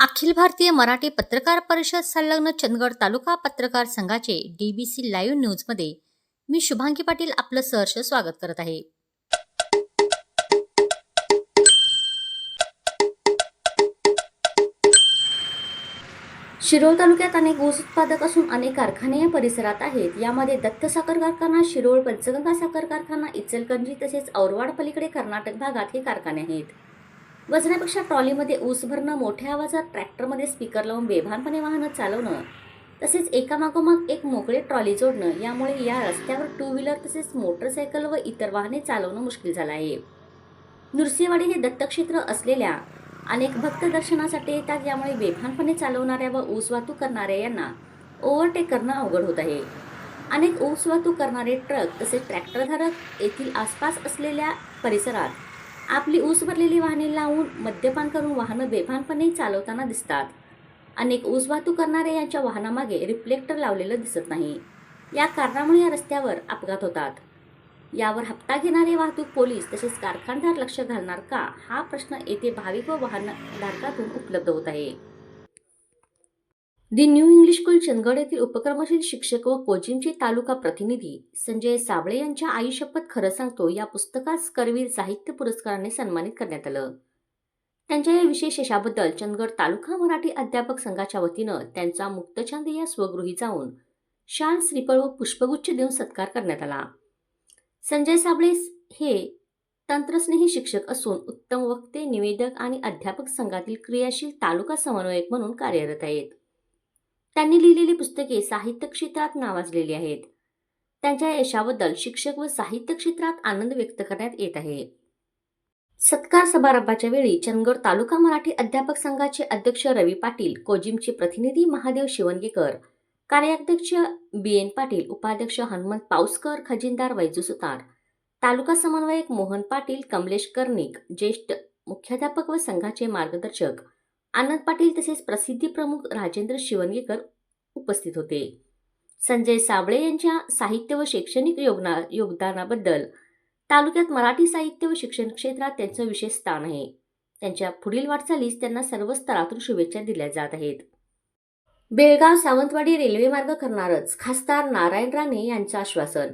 अखिल भारतीय मराठी पत्रकार परिषद संलग्न चंदगड तालुका पत्रकार संघाचे डीबीसी लाईव्ह न्यूजमध्ये मी शुभांगी पाटील आपलं सहर्ष स्वागत करत आहे. शिरोळ तालुक्यात अनेक ऊस उत्पादक असून अनेक कारखाने या परिसरात आहेत. यामध्ये दत्त साखर कारखाना शिरोळ पंचगंगा साखर कारखाना इचलकंजी तसेच औरवाड पलीकडे कर्नाटक भागात हे कारखाने आहेत. वजनापेक्षा ट्रॉलीमध्ये ऊस भरणं मोठ्या आवाजात ट्रॅक्टरमध्ये स्पीकर लावून बेभानपणे वाहनं चालवणं तसेच एकामागोमाग एक मोकळे ट्रॉली जोडणं यामुळे या रस्त्यावर टू व्हीलर तसेच मोटरसायकल व इतर वाहने चालवणं मुश्किल झालं आहे. नृसिंहवाडी हे दत्तक्षेत्र असलेल्या अनेक भक्त दर्शनासाठी येतात यामुळे बेभानपणे चालवणाऱ्या व ऊस वाहतूक करणाऱ्या यांना ओव्हरटेक करणं अवघड होत आहे. अनेक ऊस वाहतूक करणारे ट्रक तसेच ट्रॅक्टरधारक येथील आसपास असलेल्या परिसरात आपली ऊस भरलेली वाहने लावून मद्यपान करून वाहनं बेभानपणे चालवताना दिसतात. अनेक ऊस वाहतूक करणाऱ्या यांच्या वाहनामागे रिफ्लेक्टर लावलेलं दिसत नाही. या कारणामुळे या रस्त्यावर अपघात होतात. यावर हप्ता घेणारे वाहतूक पोलीस तसेच कारखानदार लक्ष घालणार का? हा प्रश्न येथे भाविक व वाहनधारकातून उपलब्ध होत आहे. The new English school Chandgad येथील उपक्रमशील शिक्षक व कोचिमचे तालुका प्रतिनिधी संजय साबळे यांच्या आई शपथ खरं सांगतो या पुस्तकास करवीर साहित्य पुरस्काराने सन्मानित करण्यात आलं. त्यांच्या या विशेष यशाबद्दल चंदगड तालुका मराठी अध्यापक संघाच्या वतीनं त्यांचा मुक्तछंद या स्वगृही जाऊन शाल श्रीफळ व पुष्पगुच्छ देऊन सत्कार करण्यात आला. संजय साबळे हे तंत्रस्नेही शिक्षक असून उत्तम वक्ते निवेदक आणि अध्यापक संघातील क्रियाशील तालुका समन्वयक म्हणून कार्यरत आहेत. त्यांनी लिहिलेली पुस्तके साहित्य क्षेत्रात नावाजलेली आहेत. त्यांच्या यशाबद्दल शिक्षक व साहित्य क्षेत्रात आनंद व्यक्त करण्यात येत आहे. सत्कार समारंभाच्या वेळी चंदगड तालुका मराठी अध्यापक संघाचे अध्यक्ष रवी पाटील कोजिमचे प्रतिनिधी महादेव शिवणगेकर कार्याध्यक्ष बी एन पाटील उपाध्यक्ष हनुमंत पाऊसकर खजिनदार वैजू सुतार तालुका समन्वयक मोहन पाटील कमलेश कर्णिक ज्येष्ठ मुख्याध्यापक व संघाचे मार्गदर्शक आनंद पाटील तसेच प्रसिद्धी प्रमुख राजेंद्र शिवणगेकर उपस्थित होते. संजय साबळे यांच्या साहित्य व शैक्षणिक योगना योगदानाबद्दल तालुक्यात मराठी साहित्य व शिक्षण क्षेत्रात त्यांचं विशेष स्थान आहे. त्यांच्या पुढील वाटचालीस त्यांना सर्व स्तरातून शुभेच्छा दिल्या जात आहेत. बेळगाव सावंतवाडी रेल्वे मार्ग करणारच खासदार नारायण राणे यांचं आश्वासन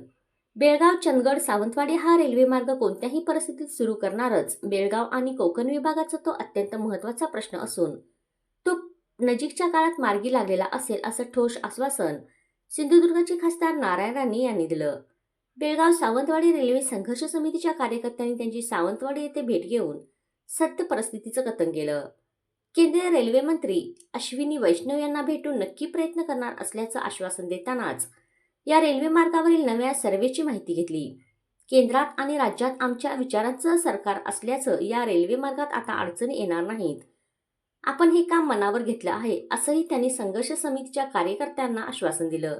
बेळगाव चंदगड सावंतवाडी हा रेल्वे मार्ग कोणत्याही परिस्थितीत सुरू करणारच. बेळगाव आणि कोकण विभागाचा तो अत्यंत महत्त्वाचा प्रश्न असून तो नजीकच्या काळात मार्गी लागलेला असेल असं ठोस आश्वासन सिंधुदुर्गचे खासदार नारायण राणे यांनी दिलं. बेळगाव सावंतवाडी रेल्वे संघर्ष समितीच्या कार्यकर्त्यांनी त्यांची सावंतवाडी येथे भेट घेऊन सत्य परिस्थितीचं कथन केलं. केंद्रीय रेल्वे मंत्री अश्विनी वैष्णव यांना भेटून नक्की प्रयत्न करणार असल्याचं आश्वासन देतानाच या रेल्वे मार्गावरील नव्या सर्वेची माहिती घेतली. केंद्रात आणि राज्यात आमच्या विचारांचं सरकार असल्याचं या रेल्वे मार्गात आता अडचणी येणार नाहीत. आपण हे काम मनावर घेतलं आहे असंही त्यांनी संघर्ष समितीच्या कार्यकर्त्यांना आश्वासन दिलं.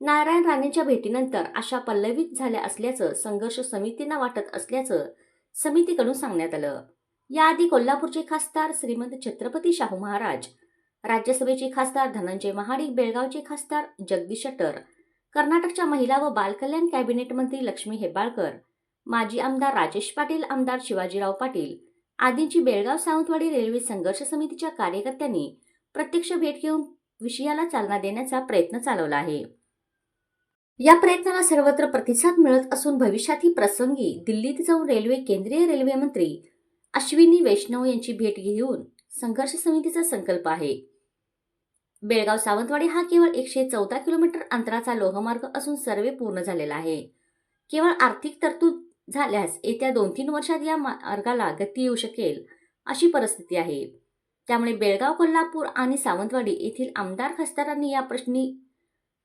नारायण राणेंच्या भेटीनंतर आशा पल्लवित झाल्या असल्याचं संघर्ष समितींना वाटत असल्याचं समितीकडून सांगण्यात आलं. याआधी कोल्हापूरचे खासदार श्रीमंत छत्रपती शाहू महाराज राज्यसभेचे खासदार धनंजय महाडिक बेळगावचे खासदार जगदीश शटर कर्नाटकच्या महिला व बालकल्याण कॅबिनेट मंत्री लक्ष्मी हेबाळकर माजी आमदार राजेश पाटील आमदार शिवाजीराव पाटील आदींची बेळगाव सावंतवाडी रेल्वे संघर्ष समितीच्या कार्यकर्त्यांनी प्रत्यक्ष भेट घेऊन विषयाला चालना देण्याचा प्रयत्न चालवला आहे. या प्रयत्नाला सर्वत्र प्रतिसाद मिळत असून भविष्यातही प्रसंगी दिल्लीत जाऊन रेल्वे केंद्रीय रेल्वे मंत्री अश्विनी वैष्णव यांची भेट घेऊन संघर्ष समितीचा संकल्प आहे. बेळगाव सावंतवाडी हा केवळ एकशे चौदा किलोमीटर अंतराचा लोहमार्ग असून सर्वे पूर्ण झालेला आहे. केवळ आर्थिक तरतूद झाल्यास येत्या दोन तीन वर्षात या मार्गाला गती येऊ शकेल अशी परिस्थिती आहे. त्यामुळे बेळगाव कोल्हापूर आणि सावंतवाडी येथील आमदार खासदारांनी या प्रश्नी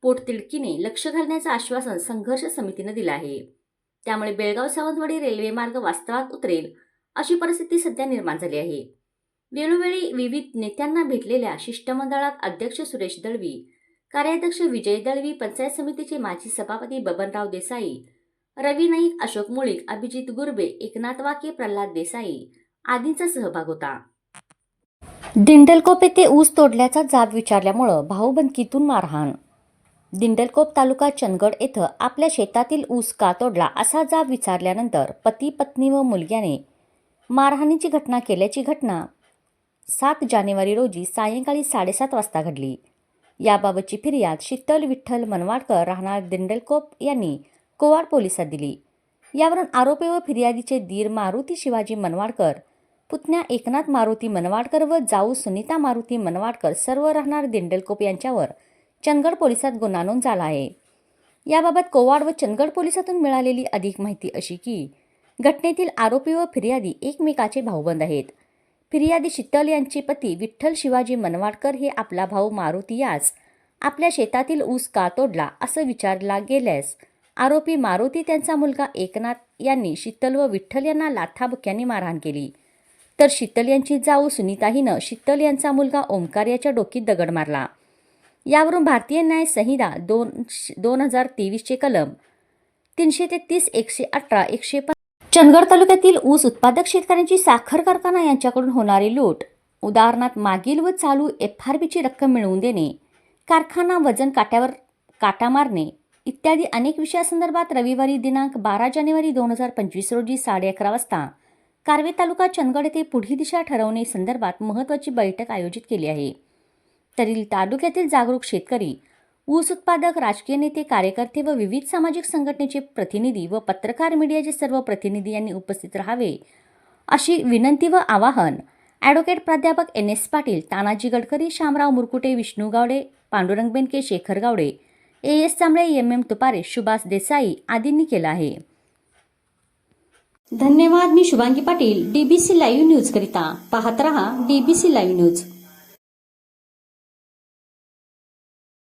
पोटतिडकीने लक्ष घालण्याचं आश्वासन संघर्ष समितीनं दिलं आहे. त्यामुळे बेळगाव सावंतवाडी रेल्वे मार्ग वास्तवात उतरेल अशी परिस्थिती सध्या निर्माण झाली आहे. वेळोवेळी विविध नेत्यांना भेटलेल्या शिष्टमंडळात अध्यक्ष सुरेश दळवी कार्याध्यक्ष विजय दळवी पंचायत समितीचे माजी सभापती बबनराव देसाई रवी नाईक अशोक मुळीक अभिजित गुर्बे एकनाथ वाके प्रल्हाद देसाई आदींचा सहभाग होता. दिंडलकोप येथे ऊस तोडल्याचा जाब विचारल्यामुळं भाऊबंदकीतून मारहाण. दिंडलकोप तालुका चंदगड येथं आपल्या शेतातील ऊस का तोडला असा जाब विचारल्यानंतर पती पत्नी व मुलग्याने मारहाणीची घटना केल्याची घटना सात जानेवारी रोजी सायंकाळी साडेसात वाजता घडली. याबाबतची फिर्याद शीतल विठ्ठल मनवाडकर राहणार दिंडलकोप यांनी कोवाड पोलिसात दिली. यावरून आरोपी व फिर्यादीचे दीर मारुती शिवाजी मनवाडकर पुतण्या एकनाथ मारुती मनवाडकर व जाऊ सुनीता मारुती मनवाडकर सर्व राहणार दिंडलकोप यांच्यावर चंदगड पोलिसात गुन्हा नोंद झाला आहे. याबाबत कोवाड व चंदगड पोलिसातून मिळालेली अधिक माहिती अशी की घटनेतील आरोपी व फिर्यादी एकमेकाचे भाऊबंद आहेत. फिर्यादी शीतल यांचे पती विठ्ठल शिवाजी मनवाडकर हे आपला भाऊ मारुती यास आपल्या शेतातील ऊस का तोडला असं विचारला गेल्यास आरोपी मारुती त्यांचा मुलगा एकनाथ यांनी शीतल व विठ्ठल यांना लाथाबुक्याने मारहाण केली. तर शीतल यांची जाऊ सुनीता हिनं शीतल यांचा मुलगा ओंकार याच्या डोकीत दगड मारला. यावरून भारतीय न्याय संहिता दोन दोन हजार तेवीसचे कलम तीनशे ते तीस एकशे अठरा एकशे प चंदगड तालुक्यातील ऊस उत्पादक शेतकऱ्यांची साखर कारखाना यांच्याकडून होणारी लूट उदाहरणार्थ मागील व चालू एफ आर बीची रक्कम मिळवून देणे कारखाना वजन काट्यावर काटा मारणे इत्यादी अनेक विषयासंदर्भात रविवारी दिनांक बारा जानेवारी दोन हजार पंचवीस रोजी साडे अकरा वाजता कारवे तालुका चंदगड येथे पुढील दिशा ठरवणे संदर्भात महत्त्वाची बैठक आयोजित केली आहे. तरील तालुक्यातील जागरूक शेतकरी ऊस उत्पादक राजकीय नेते कार्यकर्ते व विविध सामाजिक संघटनेचे प्रतिनिधी व पत्रकार मीडियाचे सर्व प्रतिनिधी यांनी उपस्थित राहावे. अशी विनंती व आवाहन ॲडव्होकेट प्राध्यापक N S Patil Tanaji Gadkari Shamrao Murkute Vishnu Gawade Pandurang Benke Shekhar Gawade A S Chambale M M Tupare Subhash Desai आदींनी केलं आहे. धन्यवाद मी Shubhangi Patil DBC live news करिता पाहत रहा डीबीसी लाईव्ह न्यूज.